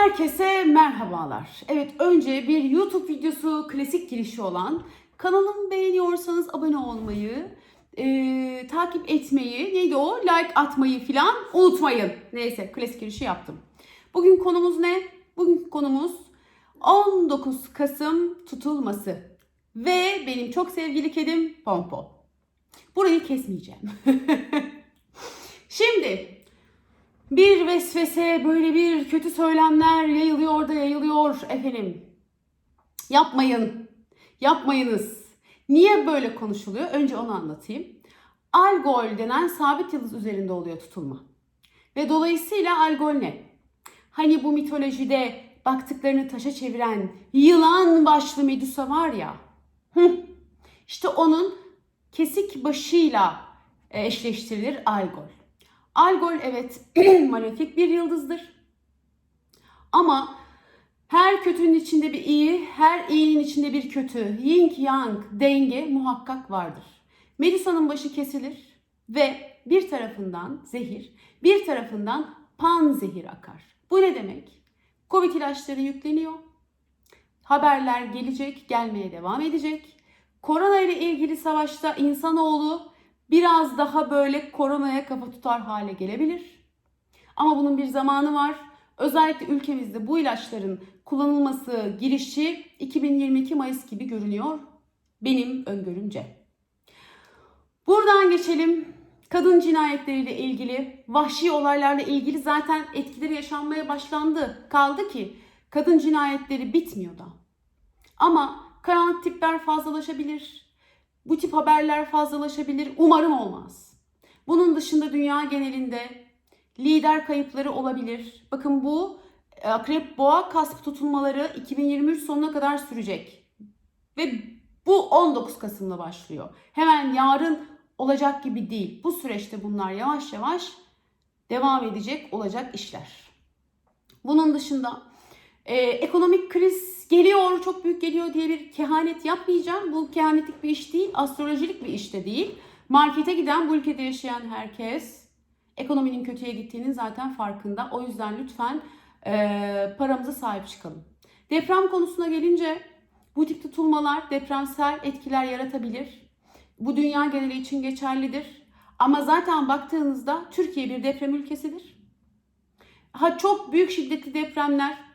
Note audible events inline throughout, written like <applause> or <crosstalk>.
Herkese merhabalar. Evet önce bir YouTube videosu klasik girişi olan kanalımı beğeniyorsanız abone olmayı, e, takip etmeyi, neydi o like atmayı filan unutmayın. Neyse klasik girişi yaptım. Bugün konumuz ne? Bugün konumuz 19 Kasım tutulması ve benim çok sevgili kedim Pompo. Burayı kesmeyeceğim. <laughs> Şimdi bir vesvese, böyle bir kötü söylemler yayılıyor da yayılıyor efendim. Yapmayın. Yapmayınız. Niye böyle konuşuluyor? Önce onu anlatayım. Algol denen sabit yıldız üzerinde oluyor tutulma. Ve dolayısıyla algol ne? Hani bu mitolojide baktıklarını taşa çeviren yılan başlı Medusa var ya. İşte onun kesik başıyla eşleştirilir algol. Algol evet <clears throat> malefik bir yıldızdır. Ama her kötünün içinde bir iyi, her iyinin içinde bir kötü, yin yang denge muhakkak vardır. Medusa'nın başı kesilir ve bir tarafından zehir, bir tarafından pan zehir akar. Bu ne demek? Covid ilaçları yükleniyor. Haberler gelecek, gelmeye devam edecek. Korona ile ilgili savaşta insanoğlu biraz daha böyle koronaya kafa tutar hale gelebilir. Ama bunun bir zamanı var. Özellikle ülkemizde bu ilaçların kullanılması girişi 2022 Mayıs gibi görünüyor. Benim öngörümce. Buradan geçelim. Kadın cinayetleriyle ilgili, vahşi olaylarla ilgili zaten etkileri yaşanmaya başlandı. Kaldı ki kadın cinayetleri bitmiyor da. Ama karanlık tipler fazlalaşabilir. Bu tip haberler fazlalaşabilir. Umarım olmaz. Bunun dışında dünya genelinde lider kayıpları olabilir. Bakın bu e, akrep boğa kasp tutulmaları 2023 sonuna kadar sürecek. Ve bu 19 Kasım'da başlıyor. Hemen yarın olacak gibi değil. Bu süreçte bunlar yavaş yavaş devam edecek olacak işler. Bunun dışında e, ekonomik kriz geliyor, çok büyük geliyor diye bir kehanet yapmayacağım. Bu kehanetlik bir iş değil, astrolojilik bir iş de değil. Markete giden bu ülkede yaşayan herkes ekonominin kötüye gittiğinin zaten farkında. O yüzden lütfen e, paramıza sahip çıkalım. Deprem konusuna gelince bu tip tutulmalar depremsel etkiler yaratabilir. Bu dünya geneli için geçerlidir. Ama zaten baktığınızda Türkiye bir deprem ülkesidir. Ha çok büyük şiddetli depremler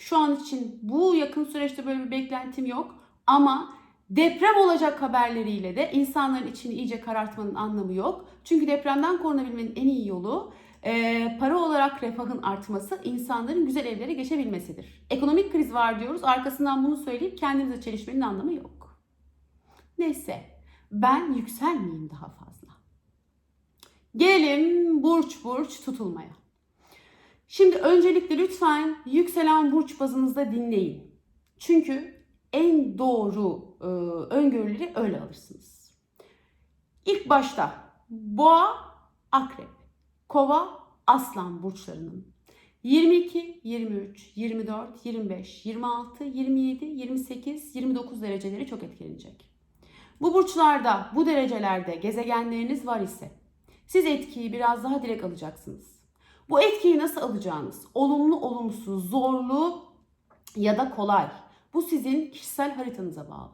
şu an için bu yakın süreçte böyle bir beklentim yok. Ama deprem olacak haberleriyle de insanların içini iyice karartmanın anlamı yok. Çünkü depremden korunabilmenin en iyi yolu e, para olarak refahın artması, insanların güzel evlere geçebilmesidir. Ekonomik kriz var diyoruz. Arkasından bunu söyleyip kendimize çelişmenin anlamı yok. Neyse ben yükselmeyeyim daha fazla. Gelelim burç burç tutulmaya. Şimdi öncelikle lütfen yükselen burç bazınızda dinleyin. Çünkü en doğru e, öngörüleri öyle alırsınız. İlk başta boğa, akrep, kova, aslan burçlarının 22, 23, 24, 25, 26, 27, 28, 29 dereceleri çok etkilenecek. Bu burçlarda, bu derecelerde gezegenleriniz var ise siz etkiyi biraz daha direkt alacaksınız. Bu etkiyi nasıl alacağınız? Olumlu, olumsuz, zorlu ya da kolay. Bu sizin kişisel haritanıza bağlı.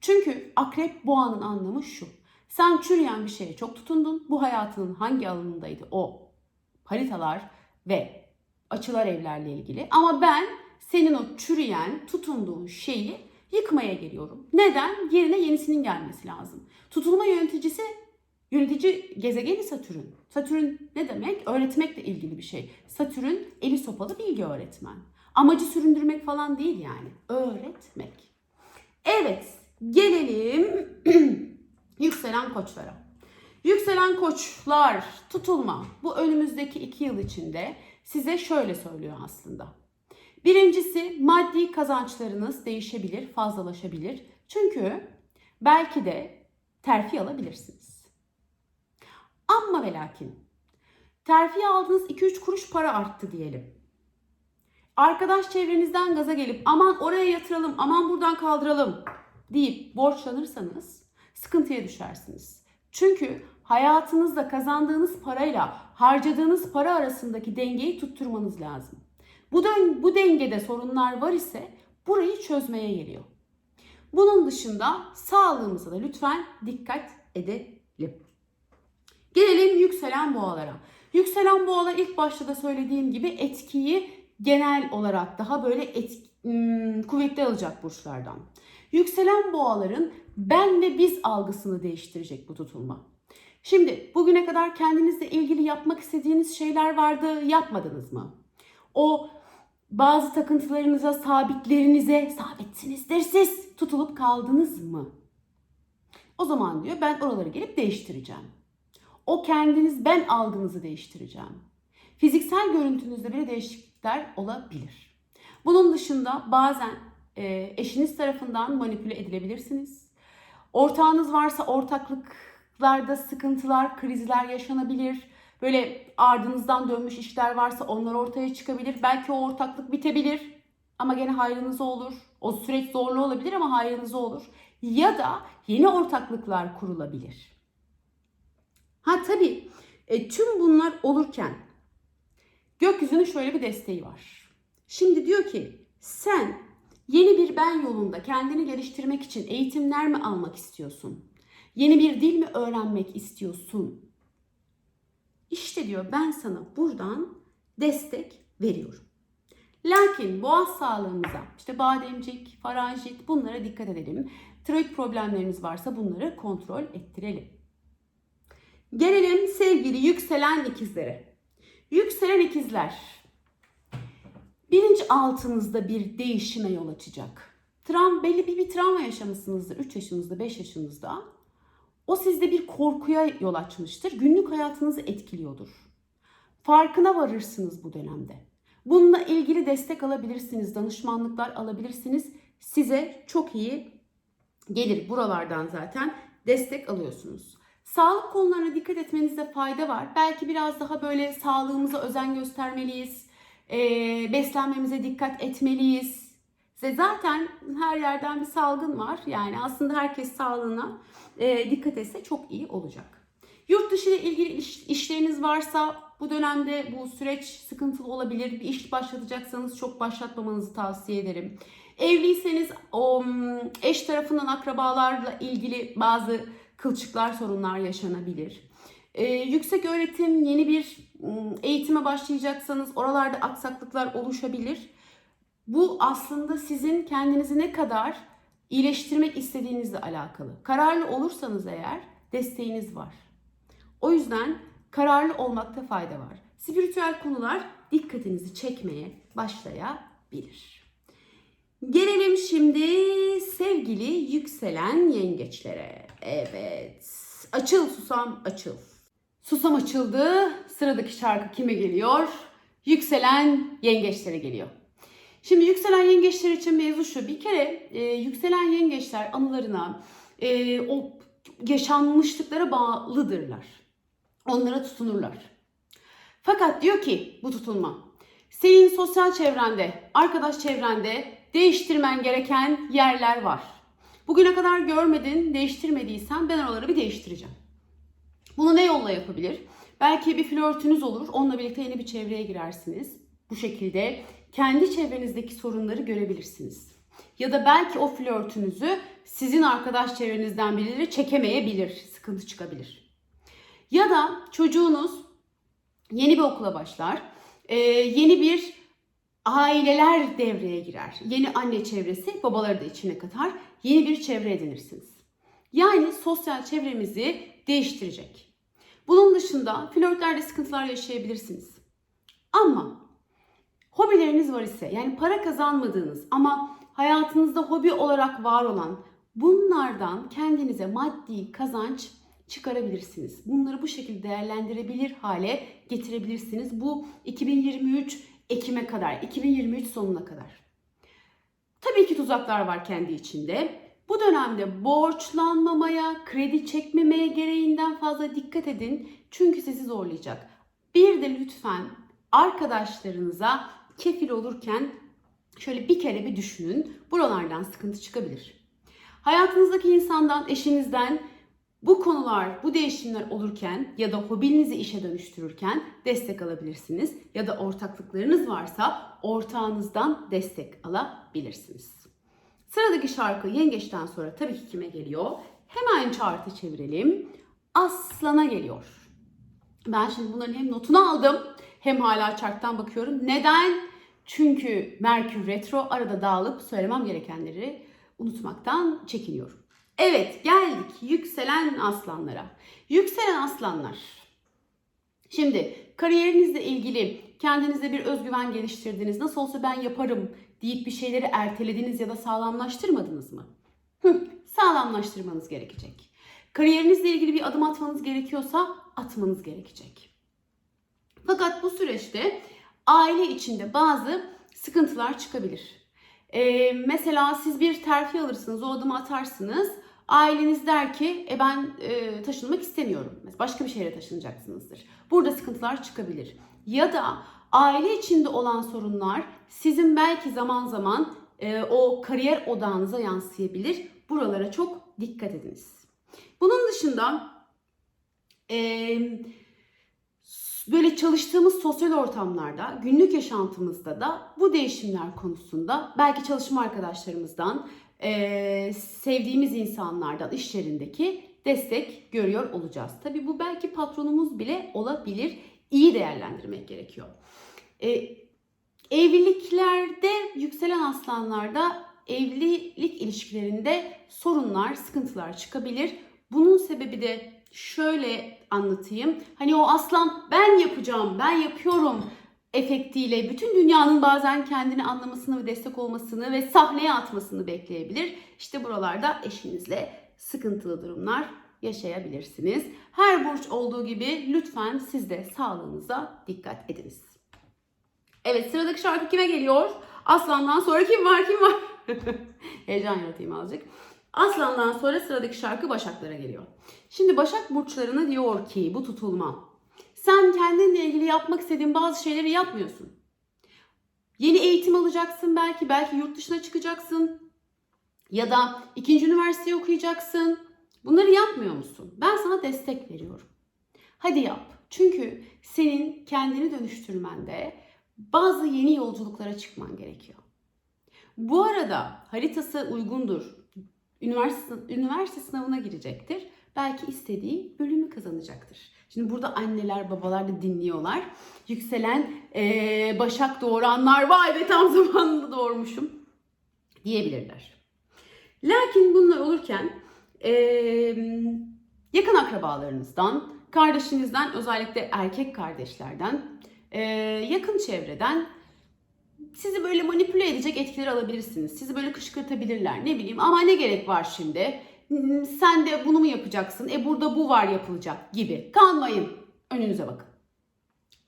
Çünkü akrep boğanın anlamı şu. Sen çürüyen bir şeye çok tutundun. Bu hayatının hangi alanındaydı o haritalar ve açılar evlerle ilgili. Ama ben senin o çürüyen, tutunduğun şeyi yıkmaya geliyorum. Neden? Yerine yenisinin gelmesi lazım. Tutulma yöneticisi Yönetici gezegeni Satürn. Satürn ne demek? Öğretmekle ilgili bir şey. Satürn eli sopalı bilgi öğretmen. Amacı süründürmek falan değil yani. Öğretmek. Evet, gelelim <clears throat> yükselen koçlara. Yükselen koçlar tutulma. Bu önümüzdeki iki yıl içinde size şöyle söylüyor aslında. Birincisi maddi kazançlarınız değişebilir, fazlalaşabilir. Çünkü belki de terfi alabilirsiniz. Amma ve lakin. Terfi aldığınız 2-3 kuruş para arttı diyelim. Arkadaş çevrenizden gaza gelip aman oraya yatıralım, aman buradan kaldıralım deyip borçlanırsanız sıkıntıya düşersiniz. Çünkü hayatınızda kazandığınız parayla harcadığınız para arasındaki dengeyi tutturmanız lazım. Bu, dön- bu dengede sorunlar var ise burayı çözmeye geliyor. Bunun dışında sağlığımıza da lütfen dikkat edelim. Gelelim yükselen boğalara. Yükselen boğalar ilk başta da söylediğim gibi etkiyi genel olarak daha böyle et, hmm, kuvvetli alacak burçlardan. Yükselen boğaların ben ve biz algısını değiştirecek bu tutulma. Şimdi bugüne kadar kendinizle ilgili yapmak istediğiniz şeyler vardı, yapmadınız mı? O bazı takıntılarınıza, sabitlerinize, sabitsinizdir siz tutulup kaldınız mı? O zaman diyor ben oraları gelip değiştireceğim. O kendiniz ben algınızı değiştireceğim. Fiziksel görüntünüzde bile değişiklikler olabilir. Bunun dışında bazen e, eşiniz tarafından manipüle edilebilirsiniz. Ortağınız varsa ortaklıklarda sıkıntılar, krizler yaşanabilir. Böyle ardınızdan dönmüş işler varsa onlar ortaya çıkabilir. Belki o ortaklık bitebilir ama gene hayrınıza olur. O süreç zorlu olabilir ama hayrınıza olur. Ya da yeni ortaklıklar kurulabilir. Ha tabii e, tüm bunlar olurken gökyüzünün şöyle bir desteği var. Şimdi diyor ki sen yeni bir ben yolunda kendini geliştirmek için eğitimler mi almak istiyorsun? Yeni bir dil mi öğrenmek istiyorsun? İşte diyor ben sana buradan destek veriyorum. Lakin boğaz sağlığımıza işte bademcik, faranjit bunlara dikkat edelim. Tiroid problemlerimiz varsa bunları kontrol ettirelim. Gelelim sevgili yükselen ikizlere. Yükselen ikizler bilinçaltınızda bir değişime yol açacak. Travma, belli bir, bir travma yaşamışsınızdır 3 yaşınızda 5 yaşınızda. O sizde bir korkuya yol açmıştır. Günlük hayatınızı etkiliyordur. Farkına varırsınız bu dönemde. Bununla ilgili destek alabilirsiniz, danışmanlıklar alabilirsiniz. Size çok iyi gelir buralardan zaten destek alıyorsunuz. Sağlık konularına dikkat etmenizde fayda var. Belki biraz daha böyle sağlığımıza özen göstermeliyiz. E, beslenmemize dikkat etmeliyiz. Ve zaten her yerden bir salgın var. Yani aslında herkes sağlığına e, dikkat etse çok iyi olacak. Yurt dışı ile ilgili iş, işleriniz varsa bu dönemde bu süreç sıkıntılı olabilir. Bir iş başlatacaksanız çok başlatmamanızı tavsiye ederim. Evliyseniz eş tarafından akrabalarla ilgili bazı kılçıklar, sorunlar yaşanabilir. Ee, yüksek öğretim, yeni bir eğitime başlayacaksanız oralarda aksaklıklar oluşabilir. Bu aslında sizin kendinizi ne kadar iyileştirmek istediğinizle alakalı. Kararlı olursanız eğer desteğiniz var. O yüzden kararlı olmakta fayda var. Spiritüel konular dikkatinizi çekmeye başlayabilir. Gelelim şimdi sevgili yükselen yengeçlere. Evet. Açıl susam açıl. Susam açıldı. Sıradaki şarkı kime geliyor? Yükselen yengeçlere geliyor. Şimdi yükselen yengeçler için mevzu şu. Bir kere e, yükselen yengeçler anılarına, e, o yaşanmışlıklara bağlıdırlar. Onlara tutunurlar. Fakat diyor ki bu tutulma, senin sosyal çevrende, arkadaş çevrende değiştirmen gereken yerler var. Bugüne kadar görmedin, değiştirmediysen ben oraları bir değiştireceğim. Bunu ne yolla yapabilir? Belki bir flörtünüz olur, onunla birlikte yeni bir çevreye girersiniz. Bu şekilde kendi çevrenizdeki sorunları görebilirsiniz. Ya da belki o flörtünüzü sizin arkadaş çevrenizden birileri çekemeyebilir, sıkıntı çıkabilir. Ya da çocuğunuz yeni bir okula başlar, yeni bir aileler devreye girer. Yeni anne çevresi, babaları da içine katar, yeni bir çevre edinirsiniz. Yani sosyal çevremizi değiştirecek. Bunun dışında flörtlerde sıkıntılar yaşayabilirsiniz. Ama hobileriniz var ise yani para kazanmadığınız ama hayatınızda hobi olarak var olan bunlardan kendinize maddi kazanç çıkarabilirsiniz. Bunları bu şekilde değerlendirebilir hale getirebilirsiniz. Bu 2023 Ekim'e kadar, 2023 sonuna kadar. Tabii ki tuzaklar var kendi içinde. Bu dönemde borçlanmamaya, kredi çekmemeye gereğinden fazla dikkat edin. Çünkü sizi zorlayacak. Bir de lütfen arkadaşlarınıza kefil olurken şöyle bir kere bir düşünün. Buralardan sıkıntı çıkabilir. Hayatınızdaki insandan, eşinizden Bu konular, bu değişimler olurken ya da hobinizi işe dönüştürürken destek alabilirsiniz. Ya da ortaklıklarınız varsa ortağınızdan destek alabilirsiniz. Sıradaki şarkı Yengeç'ten sonra tabii ki kime geliyor? Hemen chartı çevirelim. Aslan'a geliyor. Ben şimdi bunların hem notunu aldım hem hala charttan bakıyorum. Neden? Çünkü Merkür Retro arada dağılıp söylemem gerekenleri unutmaktan çekiniyorum. Evet geldik yükselen aslanlara. Yükselen aslanlar. Şimdi kariyerinizle ilgili kendinize bir özgüven geliştirdiniz. Nasıl olsa ben yaparım deyip bir şeyleri ertelediniz ya da sağlamlaştırmadınız mı? Hı, sağlamlaştırmanız gerekecek. Kariyerinizle ilgili bir adım atmanız gerekiyorsa atmanız gerekecek. Fakat bu süreçte aile içinde bazı sıkıntılar çıkabilir. Ee, mesela siz bir terfi alırsınız, o adımı atarsınız. Aileniz der ki e ben e, taşınmak istemiyorum. Mesela başka bir şehre taşınacaksınızdır. Burada sıkıntılar çıkabilir. Ya da aile içinde olan sorunlar sizin belki zaman zaman e, o kariyer odağınıza yansıyabilir. Buralara çok dikkat ediniz. Bunun dışında e, böyle çalıştığımız sosyal ortamlarda, günlük yaşantımızda da bu değişimler konusunda belki çalışma arkadaşlarımızdan, e, sevdiğimiz insanlardan, iş yerindeki destek görüyor olacağız. Tabii bu belki patronumuz bile olabilir. İyi değerlendirmek gerekiyor. E, evliliklerde yükselen aslanlarda evlilik ilişkilerinde sorunlar, sıkıntılar çıkabilir. Bunun sebebi de şöyle anlatayım. Hani o aslan ben yapacağım, ben yapıyorum efektiyle bütün dünyanın bazen kendini anlamasını ve destek olmasını ve sahneye atmasını bekleyebilir. İşte buralarda eşinizle sıkıntılı durumlar yaşayabilirsiniz. Her burç olduğu gibi lütfen siz de sağlığınıza dikkat ediniz. Evet sıradaki şarkı kime geliyor? Aslan'dan sonra kim var kim var? <laughs> Heyecan yaratayım azıcık. Aslan'dan sonra sıradaki şarkı Başaklara geliyor. Şimdi Başak burçlarına diyor ki bu tutulma. Sen kendinle ilgili yapmak istediğin bazı şeyleri yapmıyorsun. Yeni eğitim alacaksın belki, belki yurt dışına çıkacaksın. Ya da ikinci üniversite okuyacaksın. Bunları yapmıyor musun? Ben sana destek veriyorum. Hadi yap. Çünkü senin kendini dönüştürmende bazı yeni yolculuklara çıkman gerekiyor. Bu arada haritası uygundur. Üniversite, üniversite sınavına girecektir. Belki istediği bölümü kazanacaktır. Şimdi burada anneler babalar da dinliyorlar. Yükselen ee, başak doğuranlar vay be tam <laughs> zamanında doğurmuşum diyebilirler. Lakin bunlar olurken ee, yakın akrabalarınızdan, kardeşinizden özellikle erkek kardeşlerden, ee, yakın çevreden sizi böyle manipüle edecek etkiler alabilirsiniz. Sizi böyle kışkırtabilirler. Ne bileyim ama ne gerek var şimdi? Hmm, Sen de bunu mu yapacaksın? E burada bu var yapılacak gibi. Kanmayın. Önünüze bakın.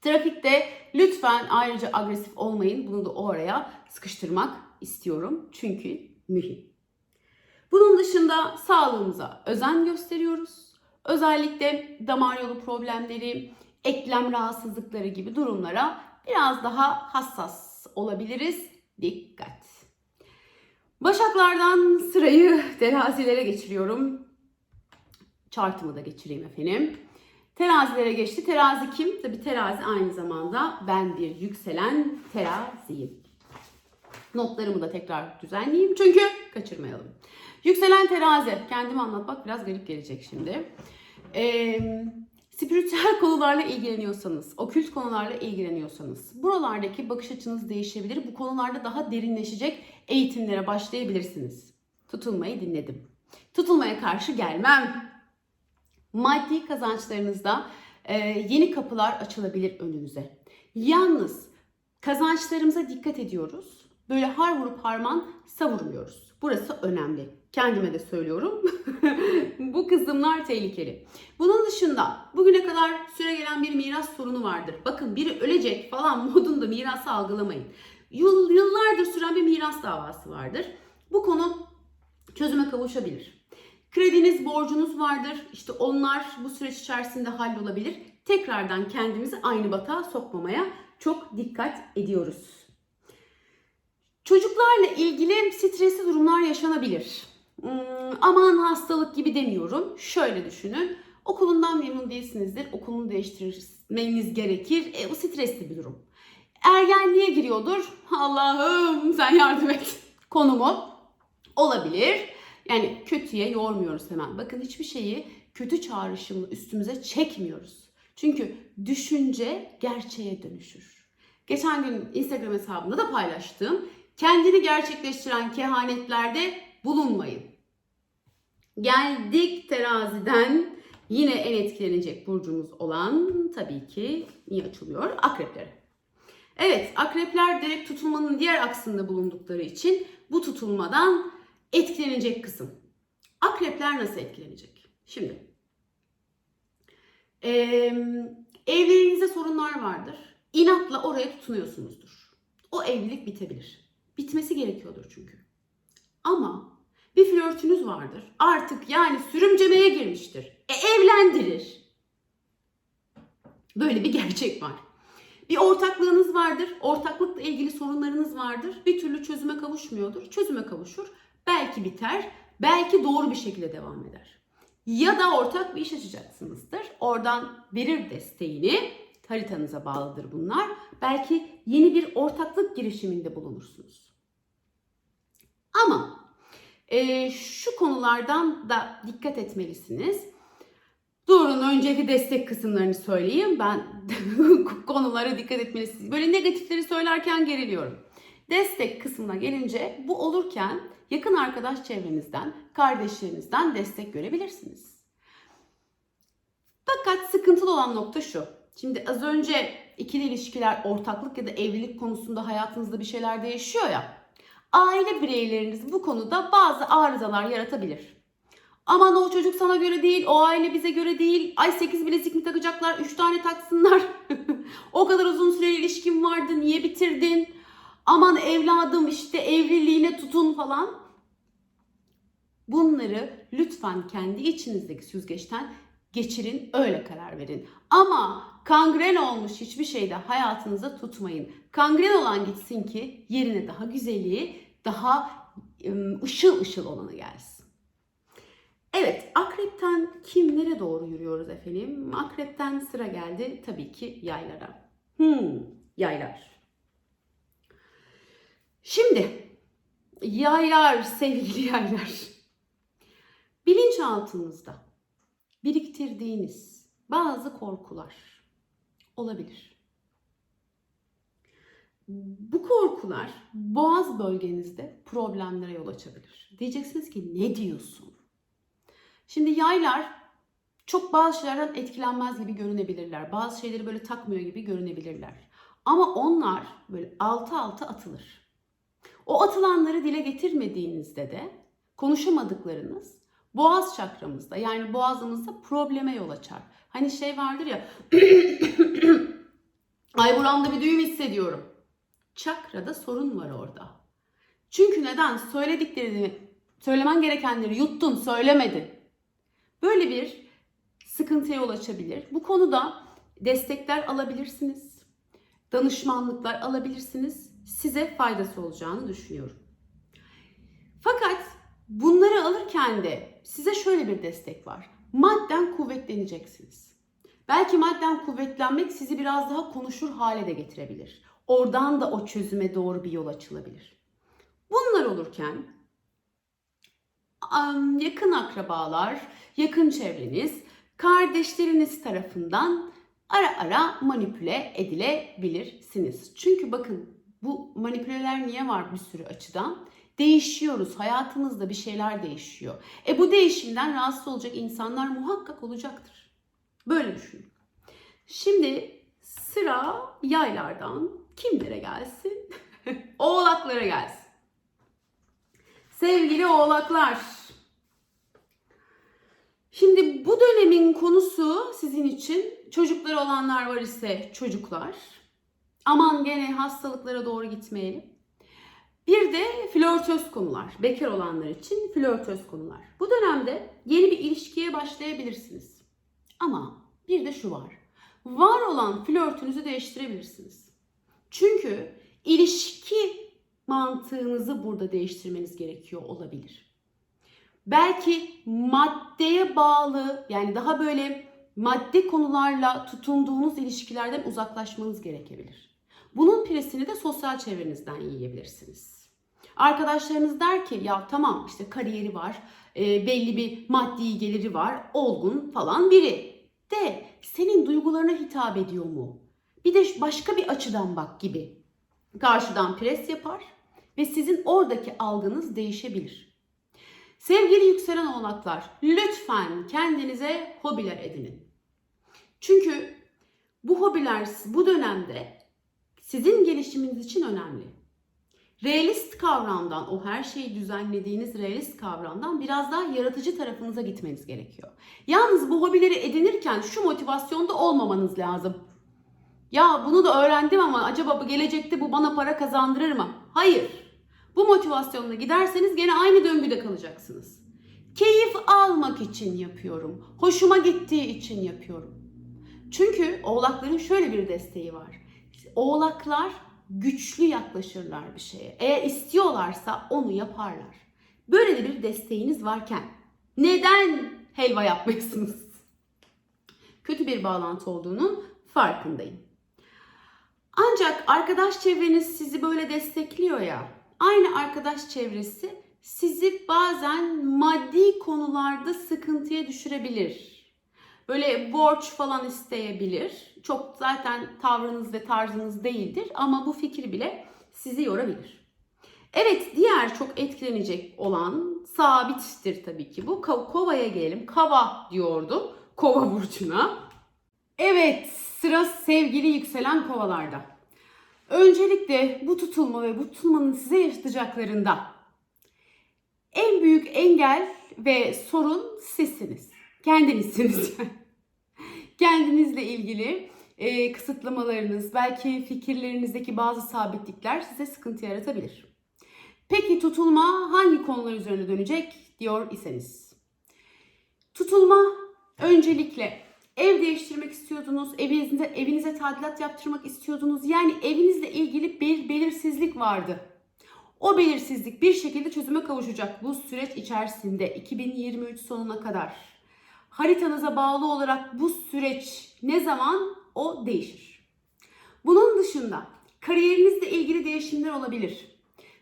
Trafikte lütfen ayrıca agresif olmayın. Bunu da o araya sıkıştırmak istiyorum. Çünkü mühim. Bunun dışında sağlığımıza özen gösteriyoruz. Özellikle damar yolu problemleri, eklem rahatsızlıkları gibi durumlara biraz daha hassas olabiliriz. Dikkat. Başaklardan sırayı terazilere geçiriyorum. Chartımı da geçireyim efendim. Terazilere geçti. Terazi kim? Tabii terazi aynı zamanda ben bir yükselen teraziyim. Notlarımı da tekrar düzenleyeyim çünkü kaçırmayalım. Yükselen terazi. Kendimi anlatmak biraz garip gelecek şimdi. Eee spiritüel konularla ilgileniyorsanız, okült konularla ilgileniyorsanız, buralardaki bakış açınız değişebilir. Bu konularda daha derinleşecek eğitimlere başlayabilirsiniz. Tutulmayı dinledim. Tutulmaya karşı gelmem. Maddi kazançlarınızda e, yeni kapılar açılabilir önünüze. Yalnız kazançlarımıza dikkat ediyoruz. Böyle har vurup harman savurmuyoruz. Burası önemli. Kendime de söylüyorum. <laughs> Bu kızımlar tehlikeli. Bunun dışında bugüne kadar süre gelen bir miras sorunu vardır. Bakın biri ölecek falan <laughs> modunda mirası algılamayın. Yıl, yıllardır süren bir miras davası vardır. Bu konu çözüme kavuşabilir. Krediniz, borcunuz vardır. İşte onlar bu süreç içerisinde hallolabilir. Tekrardan kendimizi aynı batağa sokmamaya çok dikkat ediyoruz. Çocuklarla ilgili stresli durumlar yaşanabilir. Hmm, aman hastalık gibi demiyorum. Şöyle düşünün. Okulundan memnun değilsinizdir. Okulunu değiştirmeniz gerekir. E, bu stresli bir durum. Ergenliğe giriyordur. Allah'ım sen yardım et. <laughs> Konumu olabilir. Yani kötüye yormuyoruz hemen. Bakın hiçbir şeyi kötü çağrışımlı üstümüze çekmiyoruz. Çünkü düşünce gerçeğe dönüşür. Geçen gün Instagram hesabımda da paylaştım. Kendini gerçekleştiren kehanetlerde bulunmayın. Geldik teraziden yine en etkilenecek burcumuz olan tabii ki niye açılıyor? Akreplere. Evet akrepler direkt tutulmanın diğer aksında bulundukları için bu tutulmadan etkilenecek kısım. Akrepler nasıl etkilenecek? Şimdi ee, evliliğinizde sorunlar vardır. İnatla oraya tutunuyorsunuzdur. O evlilik bitebilir. Bitmesi gerekiyordur çünkü. Ama bir flörtünüz vardır. Artık yani sürümcemeye girmiştir. E evlendirir. Böyle bir gerçek var. Bir ortaklığınız vardır. Ortaklıkla ilgili sorunlarınız vardır. Bir türlü çözüme kavuşmuyordur. Çözüme kavuşur. Belki biter. Belki doğru bir şekilde devam eder. Ya da ortak bir iş açacaksınızdır. Oradan verir desteğini. Haritanıza bağlıdır bunlar. Belki yeni bir ortaklık girişiminde bulunursunuz. Ama e, şu konulardan da dikkat etmelisiniz. Durun önceki destek kısımlarını söyleyeyim. Ben <laughs> konulara dikkat etmelisiniz. Böyle negatifleri söylerken geriliyorum. Destek kısmına gelince bu olurken yakın arkadaş çevrenizden, kardeşlerinizden destek görebilirsiniz. Fakat sıkıntılı olan nokta şu. Şimdi az önce ikili ilişkiler, ortaklık ya da evlilik konusunda hayatınızda bir şeyler değişiyor ya. Aile bireyleriniz bu konuda bazı arızalar yaratabilir. Aman o çocuk sana göre değil, o aile bize göre değil. Ay 8 bilezik mi takacaklar, 3 tane taksınlar. <laughs> o kadar uzun süreli ilişkin vardı, niye bitirdin? Aman evladım işte evliliğine tutun falan. Bunları lütfen kendi içinizdeki süzgeçten geçirin, öyle karar verin. Ama kangren olmuş hiçbir şeyde hayatınıza tutmayın. Kangren olan gitsin ki yerine daha güzeli, daha ışıl ışıl olanı gelsin. Evet, akrepten kimlere doğru yürüyoruz efendim? Akrepten sıra geldi tabii ki yaylara. Hmm, yaylar. Şimdi yaylar, sevgili yaylar. Bilinçaltınızda biriktirdiğiniz bazı korkular olabilir. Bu korkular boğaz bölgenizde problemlere yol açabilir. Diyeceksiniz ki ne diyorsun? Şimdi yaylar çok bazı şeylerden etkilenmez gibi görünebilirler. Bazı şeyleri böyle takmıyor gibi görünebilirler. Ama onlar böyle altı altı atılır. O atılanları dile getirmediğinizde de konuşamadıklarınız boğaz çakramızda yani boğazımızda probleme yol açar. Hani şey vardır ya <clears throat> ay buramda bir düğüm hissediyorum. Çakrada sorun var orada. Çünkü neden? Söylediklerini, söylemen gerekenleri yuttun, söylemedin. Böyle bir sıkıntıya yol açabilir. Bu konuda destekler alabilirsiniz. Danışmanlıklar alabilirsiniz. Size faydası olacağını düşünüyorum. Fakat bunları alırken de size şöyle bir destek var. Madden kuvvetleneceksiniz. Belki madden kuvvetlenmek sizi biraz daha konuşur hale de getirebilir. Oradan da o çözüme doğru bir yol açılabilir. Bunlar olurken yakın akrabalar, yakın çevreniz, kardeşleriniz tarafından ara ara manipüle edilebilirsiniz. Çünkü bakın bu manipüleler niye var bir sürü açıdan? Değişiyoruz. Hayatımızda bir şeyler değişiyor. E bu değişimden rahatsız olacak insanlar muhakkak olacaktır. Böyle düşünün. Şimdi sıra yaylardan kimlere gelsin? <laughs> Oğlaklara gelsin. Sevgili oğlaklar. Şimdi bu dönemin konusu sizin için çocukları olanlar var ise çocuklar. Aman gene hastalıklara doğru gitmeyelim. Bir de flörtöz konular. Bekar olanlar için flörtöz konular. Bu dönemde yeni bir ilişkiye başlayabilirsiniz. Ama bir de şu var. Var olan flörtünüzü değiştirebilirsiniz. Çünkü ilişki mantığınızı burada değiştirmeniz gerekiyor olabilir. Belki maddeye bağlı yani daha böyle madde konularla tutunduğunuz ilişkilerden uzaklaşmanız gerekebilir. Bunun piresini de sosyal çevrenizden yiyebilirsiniz. Arkadaşlarınız der ki ya tamam işte kariyeri var, e, belli bir maddi geliri var, olgun falan biri. De senin duygularına hitap ediyor mu? Bir de başka bir açıdan bak gibi. Karşıdan pres yapar ve sizin oradaki algınız değişebilir. Sevgili yükselen oğlaklar, lütfen kendinize hobiler edinin. Çünkü bu hobiler bu dönemde sizin gelişiminiz için önemli. Realist kavramdan, o her şeyi düzenlediğiniz realist kavramdan biraz daha yaratıcı tarafınıza gitmeniz gerekiyor. Yalnız bu hobileri edinirken şu motivasyonda olmamanız lazım. Ya bunu da öğrendim ama acaba bu gelecekte bu bana para kazandırır mı? Hayır. Bu motivasyonla giderseniz gene aynı döngüde kalacaksınız. Keyif almak için yapıyorum. Hoşuma gittiği için yapıyorum. Çünkü oğlakların şöyle bir desteği var. Oğlaklar güçlü yaklaşırlar bir şeye. Eğer istiyorlarsa onu yaparlar. Böyle de bir desteğiniz varken neden helva yapmıyorsunuz? Kötü bir bağlantı olduğunun farkındayım. Ancak arkadaş çevreniz sizi böyle destekliyor ya. Aynı arkadaş çevresi sizi bazen maddi konularda sıkıntıya düşürebilir. Böyle borç falan isteyebilir. Çok zaten tavrınız ve tarzınız değildir ama bu fikir bile sizi yorabilir. Evet diğer çok etkilenecek olan sabittir tabii ki bu. Ko- Kova'ya gelelim. Kava diyordum. Kova <laughs> burcuna. Evet sıra sevgili yükselen kovalarda. Öncelikle bu tutulma ve bu tutulmanın size yaşatacaklarında en büyük engel ve sorun sizsiniz. Kendinizsiniz. <laughs> Kendinizle ilgili e, kısıtlamalarınız, belki fikirlerinizdeki bazı sabitlikler size sıkıntı yaratabilir. Peki tutulma hangi konular üzerine dönecek diyor iseniz. Tutulma öncelikle ev değiştirmek istiyordunuz, evinizde evinize tadilat yaptırmak istiyordunuz. Yani evinizle ilgili bir belirsizlik vardı. O belirsizlik bir şekilde çözüme kavuşacak bu süreç içerisinde 2023 sonuna kadar. Haritanıza bağlı olarak bu süreç ne zaman o değişir. Bunun dışında kariyerinizle ilgili değişimler olabilir.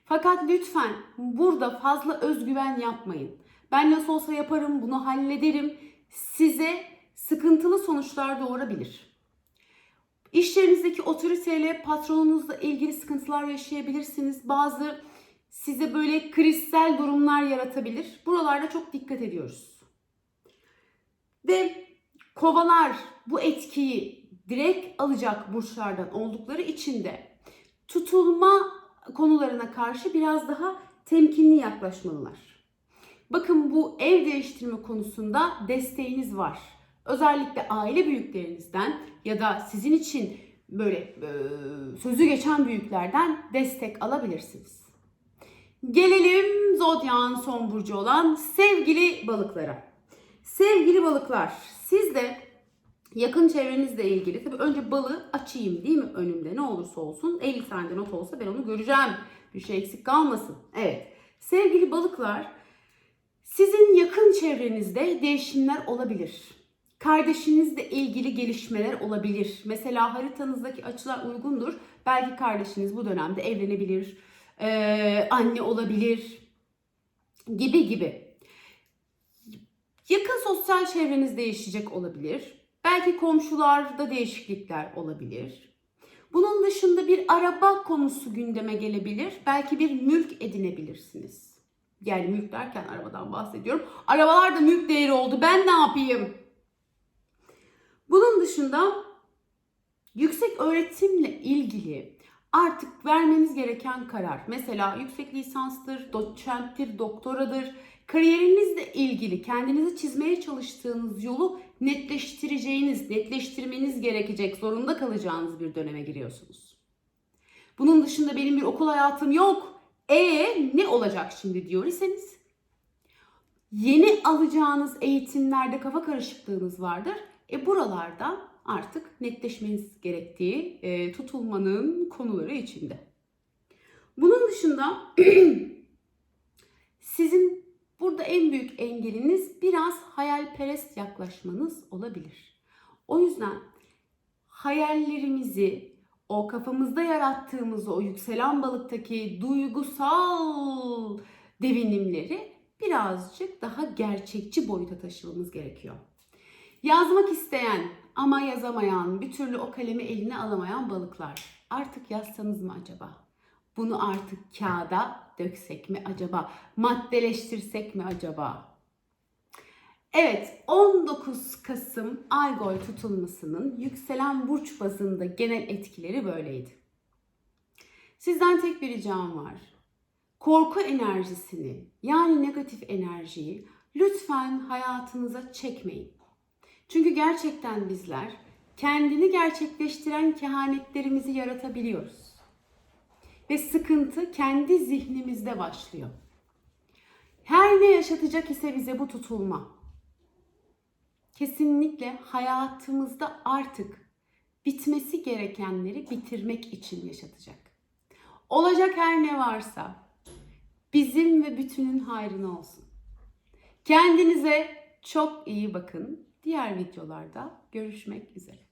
Fakat lütfen burada fazla özgüven yapmayın. Ben nasıl olsa yaparım, bunu hallederim. Size sıkıntılı sonuçlar doğurabilir. İş yerinizdeki otoriteyle patronunuzla ilgili sıkıntılar yaşayabilirsiniz. Bazı size böyle krizsel durumlar yaratabilir. Buralarda çok dikkat ediyoruz. Ve kovalar bu etkiyi direkt alacak burçlardan oldukları için de tutulma konularına karşı biraz daha temkinli yaklaşmalılar. Bakın bu ev değiştirme konusunda desteğiniz var. Özellikle aile büyüklerinizden ya da sizin için böyle e, sözü geçen büyüklerden destek alabilirsiniz. Gelelim zodyan son burcu olan sevgili balıklara. Sevgili balıklar, siz de yakın çevrenizle ilgili tabii önce balığı açayım değil mi önümde ne olursa olsun 50 tane de not olsa ben onu göreceğim. Bir şey eksik kalmasın. Evet. Sevgili balıklar, sizin yakın çevrenizde değişimler olabilir. Kardeşinizle ilgili gelişmeler olabilir. Mesela haritanızdaki açılar uygundur. Belki kardeşiniz bu dönemde evlenebilir, ee, anne olabilir gibi gibi. Yakın sosyal çevreniz değişecek olabilir. Belki komşularda değişiklikler olabilir. Bunun dışında bir araba konusu gündeme gelebilir. Belki bir mülk edinebilirsiniz. Yani mülk derken arabadan bahsediyorum. Arabalar da mülk değeri oldu. Ben ne yapayım? Bunun dışında yüksek öğretimle ilgili artık vermeniz gereken karar. Mesela yüksek lisanstır, doçenttir, doktoradır. Kariyerinizle ilgili kendinizi çizmeye çalıştığınız yolu netleştireceğiniz, netleştirmeniz gerekecek, zorunda kalacağınız bir döneme giriyorsunuz. Bunun dışında benim bir okul hayatım yok. E ne olacak şimdi diyor iseniz yeni alacağınız eğitimlerde kafa karışıklığınız vardır. E buralarda artık netleşmeniz gerektiği e, tutulmanın konuları içinde. Bunun dışında <clears throat> sizin Burada en büyük engeliniz biraz hayalperest yaklaşmanız olabilir. O yüzden hayallerimizi, o kafamızda yarattığımız o yükselen balıktaki duygusal devinimleri birazcık daha gerçekçi boyuta taşımamız gerekiyor. Yazmak isteyen ama yazamayan, bir türlü o kalemi eline alamayan balıklar. Artık yazsanız mı acaba? Bunu artık kağıda döksek mi acaba? Maddeleştirsek mi acaba? Evet, 19 Kasım Aygoy tutulmasının yükselen burç bazında genel etkileri böyleydi. Sizden tek bir ricam var. Korku enerjisini yani negatif enerjiyi lütfen hayatınıza çekmeyin. Çünkü gerçekten bizler kendini gerçekleştiren kehanetlerimizi yaratabiliyoruz. Ve sıkıntı kendi zihnimizde başlıyor. Her ne yaşatacak ise bize bu tutulma. Kesinlikle hayatımızda artık bitmesi gerekenleri bitirmek için yaşatacak. Olacak her ne varsa bizim ve bütünün hayrına olsun. Kendinize çok iyi bakın. Diğer videolarda görüşmek üzere.